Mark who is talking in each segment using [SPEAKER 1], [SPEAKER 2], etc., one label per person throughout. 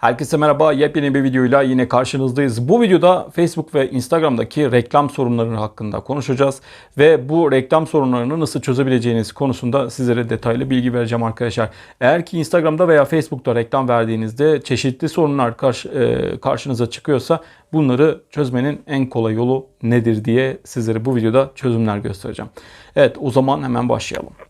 [SPEAKER 1] Herkese merhaba. Yepyeni bir videoyla yine karşınızdayız. Bu videoda Facebook ve Instagram'daki reklam sorunları hakkında konuşacağız. Ve bu reklam sorunlarını nasıl çözebileceğiniz konusunda sizlere detaylı bilgi vereceğim arkadaşlar. Eğer ki Instagram'da veya Facebook'ta reklam verdiğinizde çeşitli sorunlar karşı, e, karşınıza çıkıyorsa bunları çözmenin en kolay yolu nedir diye sizlere bu videoda çözümler göstereceğim. Evet o zaman hemen başlayalım.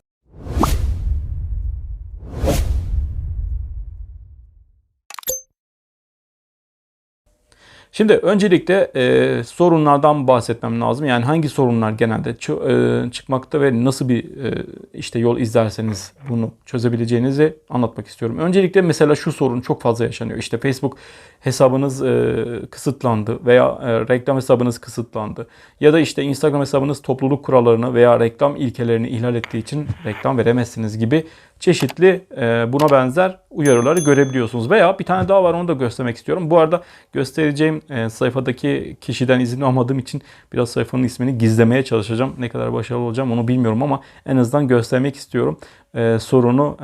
[SPEAKER 1] Şimdi öncelikle e, sorunlardan bahsetmem lazım. Yani hangi sorunlar genelde e, çıkmakta ve nasıl bir e, işte yol izlerseniz bunu çözebileceğinizi anlatmak istiyorum. Öncelikle mesela şu sorun çok fazla yaşanıyor. İşte Facebook hesabınız e, kısıtlandı veya e, reklam hesabınız kısıtlandı. Ya da işte Instagram hesabınız topluluk kurallarını veya reklam ilkelerini ihlal ettiği için reklam veremezsiniz gibi çeşitli e, buna benzer uyarıları görebiliyorsunuz. Veya bir tane daha var onu da göstermek istiyorum. Bu arada göstereceğim e, sayfadaki kişiden izin almadığım için biraz sayfanın ismini gizlemeye çalışacağım. Ne kadar başarılı olacağım onu bilmiyorum ama en azından göstermek istiyorum. E, sorunu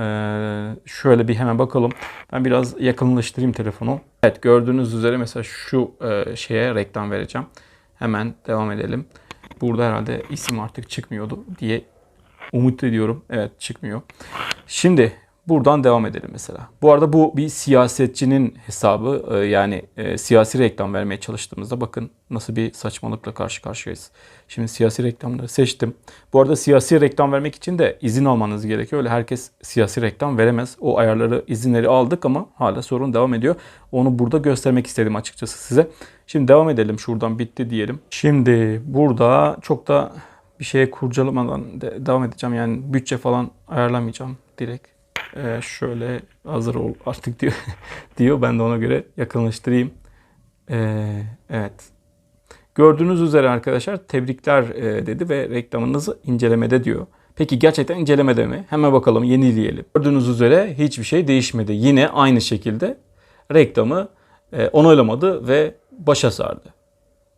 [SPEAKER 1] şöyle bir hemen bakalım. Ben biraz yakınlaştırayım telefonu. Evet gördüğünüz üzere mesela şu şeye reklam vereceğim. Hemen devam edelim. Burada herhalde isim artık çıkmıyordu diye umut ediyorum. Evet çıkmıyor. Şimdi buradan devam edelim mesela. Bu arada bu bir siyasetçinin hesabı. Ee, yani e, siyasi reklam vermeye çalıştığımızda bakın nasıl bir saçmalıkla karşı karşıyayız. Şimdi siyasi reklamları seçtim. Bu arada siyasi reklam vermek için de izin almanız gerekiyor. Öyle herkes siyasi reklam veremez. O ayarları, izinleri aldık ama hala sorun devam ediyor. Onu burada göstermek istedim açıkçası size. Şimdi devam edelim. Şuradan bitti diyelim. Şimdi burada çok da bir şeye kurcalamadan de- devam edeceğim. Yani bütçe falan ayarlamayacağım direkt. Ee, şöyle hazır ol artık diyor. diyor. Ben de ona göre yakınlaştırayım. Ee, evet. Gördüğünüz üzere arkadaşlar tebrikler e, dedi ve reklamınızı incelemede diyor. Peki gerçekten incelemede mi? Hemen bakalım yenileyelim. Gördüğünüz üzere hiçbir şey değişmedi. Yine aynı şekilde reklamı e, onaylamadı ve başa sardı.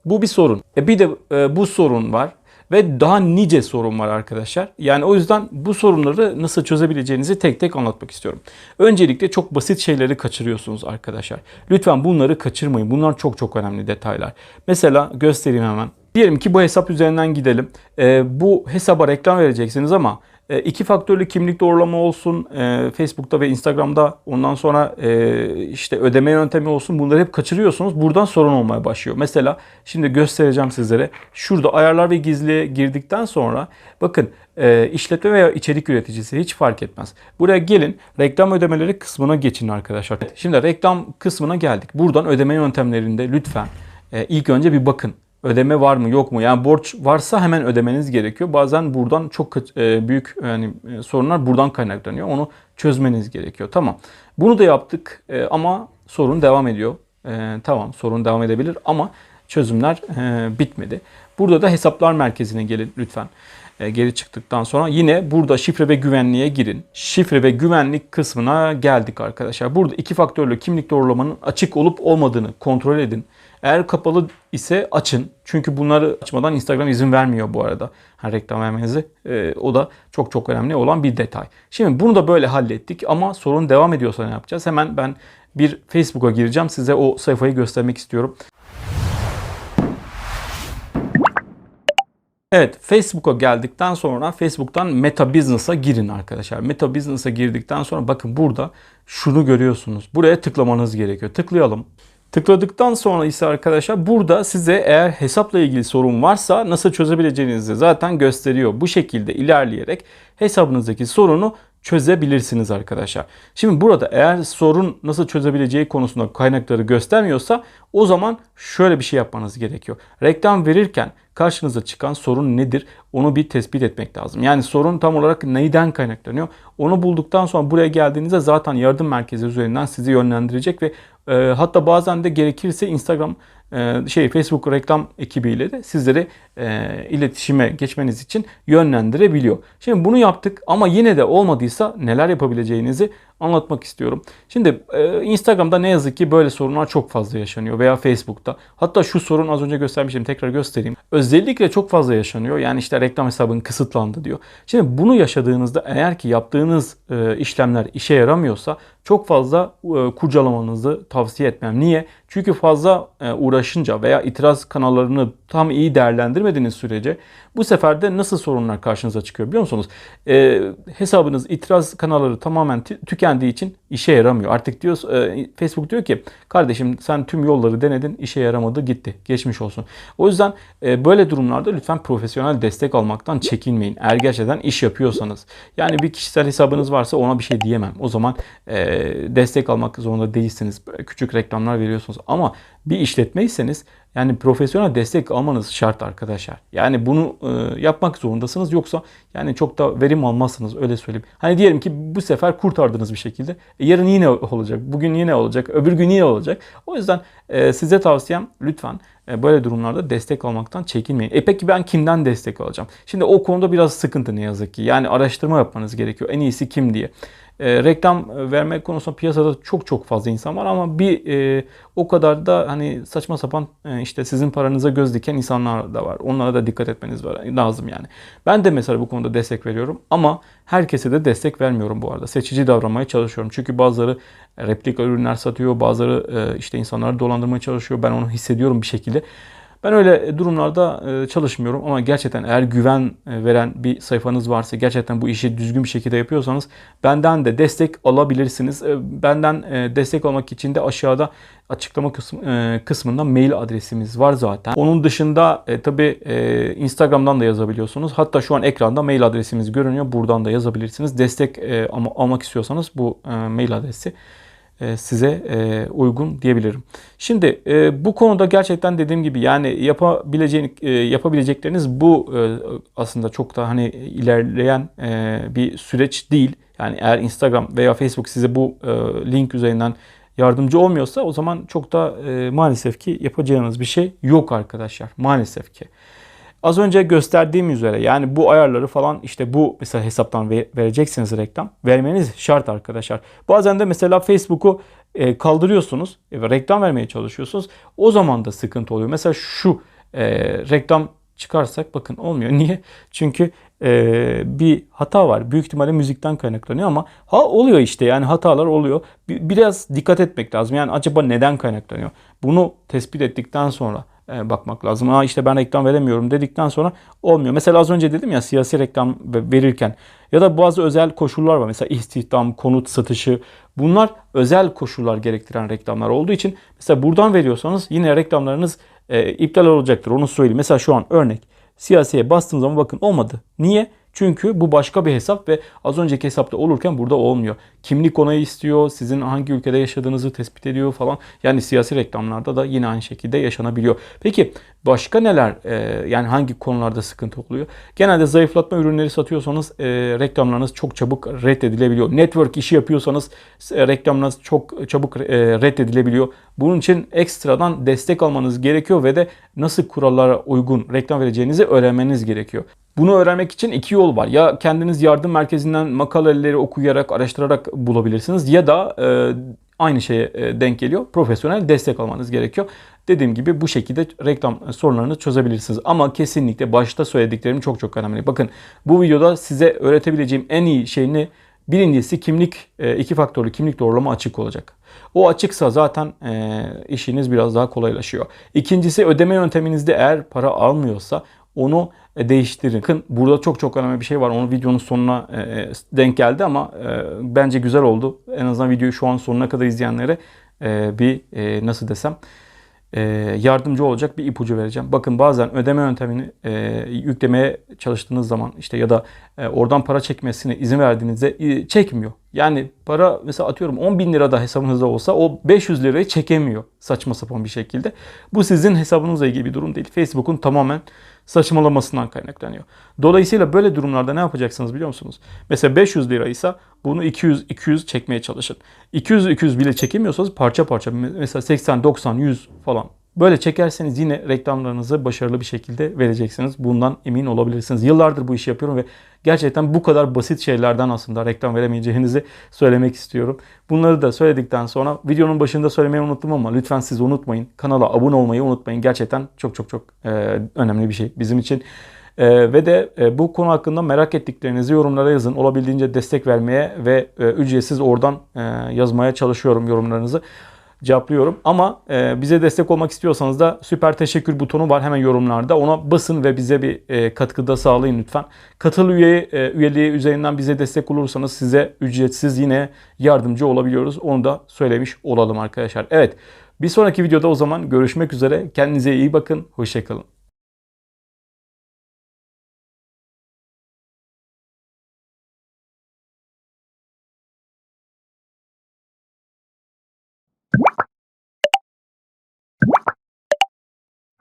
[SPEAKER 1] Bu bir sorun. E bir de e, bu sorun var ve daha nice sorun var arkadaşlar. Yani o yüzden bu sorunları nasıl çözebileceğinizi tek tek anlatmak istiyorum. Öncelikle çok basit şeyleri kaçırıyorsunuz arkadaşlar. Lütfen bunları kaçırmayın. Bunlar çok çok önemli detaylar. Mesela göstereyim hemen. Diyelim ki bu hesap üzerinden gidelim. E, bu hesaba reklam vereceksiniz ama e, iki faktörlü kimlik doğrulama olsun e, Facebook'ta ve Instagram'da ondan sonra e, işte ödeme yöntemi olsun bunları hep kaçırıyorsunuz. Buradan sorun olmaya başlıyor. Mesela şimdi göstereceğim sizlere. Şurada ayarlar ve gizliye girdikten sonra bakın e, işletme veya içerik üreticisi hiç fark etmez. Buraya gelin reklam ödemeleri kısmına geçin arkadaşlar. Şimdi reklam kısmına geldik. Buradan ödeme yöntemlerinde lütfen ilk önce bir bakın ödeme var mı yok mu? Yani borç varsa hemen ödemeniz gerekiyor. Bazen buradan çok e, büyük yani e, sorunlar buradan kaynaklanıyor. Onu çözmeniz gerekiyor. Tamam. Bunu da yaptık e, ama sorun devam ediyor. Tamam sorun devam edebilir ama çözümler bitmedi. Burada da hesaplar merkezine gelin lütfen. Geri çıktıktan sonra yine burada şifre ve güvenliğe girin. Şifre ve güvenlik kısmına geldik arkadaşlar. Burada iki faktörlü kimlik doğrulamanın açık olup olmadığını kontrol edin. Eğer kapalı ise açın. Çünkü bunları açmadan Instagram izin vermiyor bu arada. Ha, reklam vermenizi. E, o da çok çok önemli olan bir detay. Şimdi bunu da böyle hallettik ama sorun devam ediyorsa ne yapacağız? Hemen ben bir Facebook'a gireceğim. Size o sayfayı göstermek istiyorum. Evet Facebook'a geldikten sonra Facebook'tan Meta Business'a girin arkadaşlar. Meta Business'a girdikten sonra bakın burada şunu görüyorsunuz. Buraya tıklamanız gerekiyor. Tıklayalım. Tıkladıktan sonra ise arkadaşlar burada size eğer hesapla ilgili sorun varsa nasıl çözebileceğinizi zaten gösteriyor. Bu şekilde ilerleyerek hesabınızdaki sorunu çözebilirsiniz arkadaşlar. Şimdi burada eğer sorun nasıl çözebileceği konusunda kaynakları göstermiyorsa o zaman şöyle bir şey yapmanız gerekiyor. Reklam verirken karşınıza çıkan sorun nedir onu bir tespit etmek lazım. Yani sorun tam olarak neyden kaynaklanıyor? Onu bulduktan sonra buraya geldiğinizde zaten yardım merkezi üzerinden sizi yönlendirecek ve e, hatta bazen de gerekirse Instagram şey Facebook reklam ekibiyle de sizleri e, iletişime geçmeniz için yönlendirebiliyor. Şimdi bunu yaptık ama yine de olmadıysa neler yapabileceğinizi anlatmak istiyorum. Şimdi e, Instagram'da ne yazık ki böyle sorunlar çok fazla yaşanıyor veya Facebook'ta. Hatta şu sorun az önce göstermiştim tekrar göstereyim. Özellikle çok fazla yaşanıyor. Yani işte reklam hesabın kısıtlandı diyor. Şimdi bunu yaşadığınızda eğer ki yaptığınız e, işlemler işe yaramıyorsa çok fazla e, kurcalamanızı tavsiye etmem. Niye? Çünkü fazla e, uğraşınca veya itiraz kanallarını tam iyi değerlendirmediğiniz sürece bu sefer de nasıl sorunlar karşınıza çıkıyor biliyor musunuz? E, hesabınız itiraz kanalları tamamen tü- tükendiği için işe yaramıyor. Artık diyor e, Facebook diyor ki kardeşim sen tüm yolları denedin işe yaramadı gitti. Geçmiş olsun. O yüzden e, böyle durumlarda lütfen profesyonel destek almaktan çekinmeyin. Eğer gerçekten iş yapıyorsanız. Yani bir kişisel hesabınız varsa ona bir şey diyemem. O zaman e, destek almak zorunda değilsiniz. Böyle küçük reklamlar veriyorsunuz. Ama bir işletmeyseniz yani profesyonel destek almanız şart arkadaşlar. Yani bunu e, yapmak zorundasınız yoksa yani çok da verim almazsınız öyle söyleyeyim. Hani diyelim ki bu sefer kurtardınız bir şekilde. Yarın yine olacak, bugün yine olacak, öbür gün yine olacak. O yüzden e, size tavsiyem lütfen e, böyle durumlarda destek almaktan çekinmeyin. E peki ben kimden destek alacağım? Şimdi o konuda biraz sıkıntı ne yazık ki. Yani araştırma yapmanız gerekiyor. En iyisi kim diye. E, reklam verme konusunda piyasada çok çok fazla insan var ama bir e, o kadar da hani saçma sapan e, işte sizin paranıza göz diken insanlar da var. Onlara da dikkat etmeniz lazım yani. Ben de mesela bu konuda destek veriyorum ama herkese de destek vermiyorum bu arada. Seçici davranmaya çalışıyorum. Çünkü bazıları replika ürünler satıyor, bazıları e, işte insanları dolandırmaya çalışıyor. Ben onu hissediyorum bir şekilde. Ben öyle durumlarda e, çalışmıyorum ama gerçekten eğer güven e, veren bir sayfanız varsa gerçekten bu işi düzgün bir şekilde yapıyorsanız benden de destek alabilirsiniz. E, Benden destek almak için de aşağıda açıklama kısmı, kısmında mail adresimiz var zaten. Onun dışında e, tabii e, Instagram'dan da yazabiliyorsunuz. Hatta şu an ekranda mail adresimiz görünüyor. Buradan da yazabilirsiniz. Destek almak istiyorsanız bu mail adresi size e, uygun diyebilirim. Şimdi e, bu konuda gerçekten dediğim gibi yani yapabileceğin e, yapabilecekleriniz bu e, aslında çok da hani ilerleyen e, bir süreç değil. Yani eğer Instagram veya Facebook size bu e, link üzerinden yardımcı olmuyorsa o zaman çok da e, maalesef ki yapacağınız bir şey yok arkadaşlar. Maalesef ki. Az önce gösterdiğim üzere yani bu ayarları falan işte bu mesela hesaptan ve- vereceksiniz reklam. Vermeniz şart arkadaşlar. Bazen de mesela Facebook'u e, kaldırıyorsunuz ve reklam vermeye çalışıyorsunuz. O zaman da sıkıntı oluyor. Mesela şu e, reklam çıkarsak bakın olmuyor. Niye? Çünkü e, bir hata var. Büyük ihtimalle müzikten kaynaklanıyor ama ha oluyor işte yani hatalar oluyor. Bi- Biraz dikkat etmek lazım. Yani acaba neden kaynaklanıyor? Bunu tespit ettikten sonra e, bakmak lazım. Aa işte ben reklam veremiyorum dedikten sonra olmuyor. Mesela az önce dedim ya siyasi reklam ve- verirken ya da bazı özel koşullar var. Mesela istihdam, konut satışı. Bunlar özel koşullar gerektiren reklamlar olduğu için mesela buradan veriyorsanız yine reklamlarınız e, iptal olacaktır. Onu söyleyeyim. Mesela şu an örnek siyasiye bastığım zaman bakın olmadı. Niye? Çünkü bu başka bir hesap ve az önceki hesapta olurken burada olmuyor. Kimlik onayı istiyor, sizin hangi ülkede yaşadığınızı tespit ediyor falan. Yani siyasi reklamlarda da yine aynı şekilde yaşanabiliyor. Peki başka neler e, yani hangi konularda sıkıntı oluyor? Genelde zayıflatma ürünleri satıyorsanız e, reklamlarınız çok çabuk reddedilebiliyor. Network işi yapıyorsanız e, reklamlarınız çok çabuk reddedilebiliyor. Bunun için ekstradan destek almanız gerekiyor ve de nasıl kurallara uygun reklam vereceğinizi öğrenmeniz gerekiyor. Bunu öğrenmek için iki yol var. Ya kendiniz yardım merkezinden makaleleri okuyarak, araştırarak bulabilirsiniz ya da e, aynı şeye e, denk geliyor. Profesyonel destek almanız gerekiyor. Dediğim gibi bu şekilde reklam sorunlarını çözebilirsiniz. Ama kesinlikle başta söylediklerim çok çok önemli. Bakın bu videoda size öğretebileceğim en iyi şey ne? Birincisi kimlik, e, iki faktörlü kimlik doğrulama açık olacak. O açıksa zaten e, işiniz biraz daha kolaylaşıyor. İkincisi ödeme yönteminizde eğer para almıyorsa onu e, değiştirin. Bakın burada çok çok önemli bir şey var. Onu videonun sonuna e, denk geldi ama e, bence güzel oldu. En azından videoyu şu an sonuna kadar izleyenlere e, bir e, nasıl desem e, yardımcı olacak bir ipucu vereceğim. Bakın bazen ödeme yöntemini e, yüklemeye çalıştığınız zaman işte ya da e, oradan para çekmesine izin verdiğinizde e, çekmiyor. Yani para mesela atıyorum 10 bin lira da hesabınızda olsa o 500 lirayı çekemiyor saçma sapan bir şekilde. Bu sizin hesabınızla ilgili bir durum değil. Facebook'un tamamen saçmalamasından kaynaklanıyor. Dolayısıyla böyle durumlarda ne yapacaksınız biliyor musunuz? Mesela 500 liraysa bunu 200 200 çekmeye çalışın. 200 200 bile çekemiyorsanız parça parça mesela 80 90 100 falan Böyle çekerseniz yine reklamlarınızı başarılı bir şekilde vereceksiniz. Bundan emin olabilirsiniz. Yıllardır bu işi yapıyorum ve gerçekten bu kadar basit şeylerden aslında reklam veremeyeceğinizi söylemek istiyorum. Bunları da söyledikten sonra videonun başında söylemeyi unuttum ama lütfen siz unutmayın. Kanala abone olmayı unutmayın. Gerçekten çok çok çok e, önemli bir şey bizim için. Ee, ve de e, bu konu hakkında merak ettiklerinizi yorumlara yazın. Olabildiğince destek vermeye ve e, ücretsiz oradan e, yazmaya çalışıyorum yorumlarınızı. Cevaplıyorum. Ama e, bize destek olmak istiyorsanız da süper teşekkür butonu var hemen yorumlarda. Ona basın ve bize bir e, katkıda sağlayın lütfen. Katıl üye, e, üyeliği üzerinden bize destek olursanız size ücretsiz yine yardımcı olabiliyoruz. Onu da söylemiş olalım arkadaşlar. Evet bir sonraki videoda o zaman görüşmek üzere. Kendinize iyi bakın. Hoşçakalın.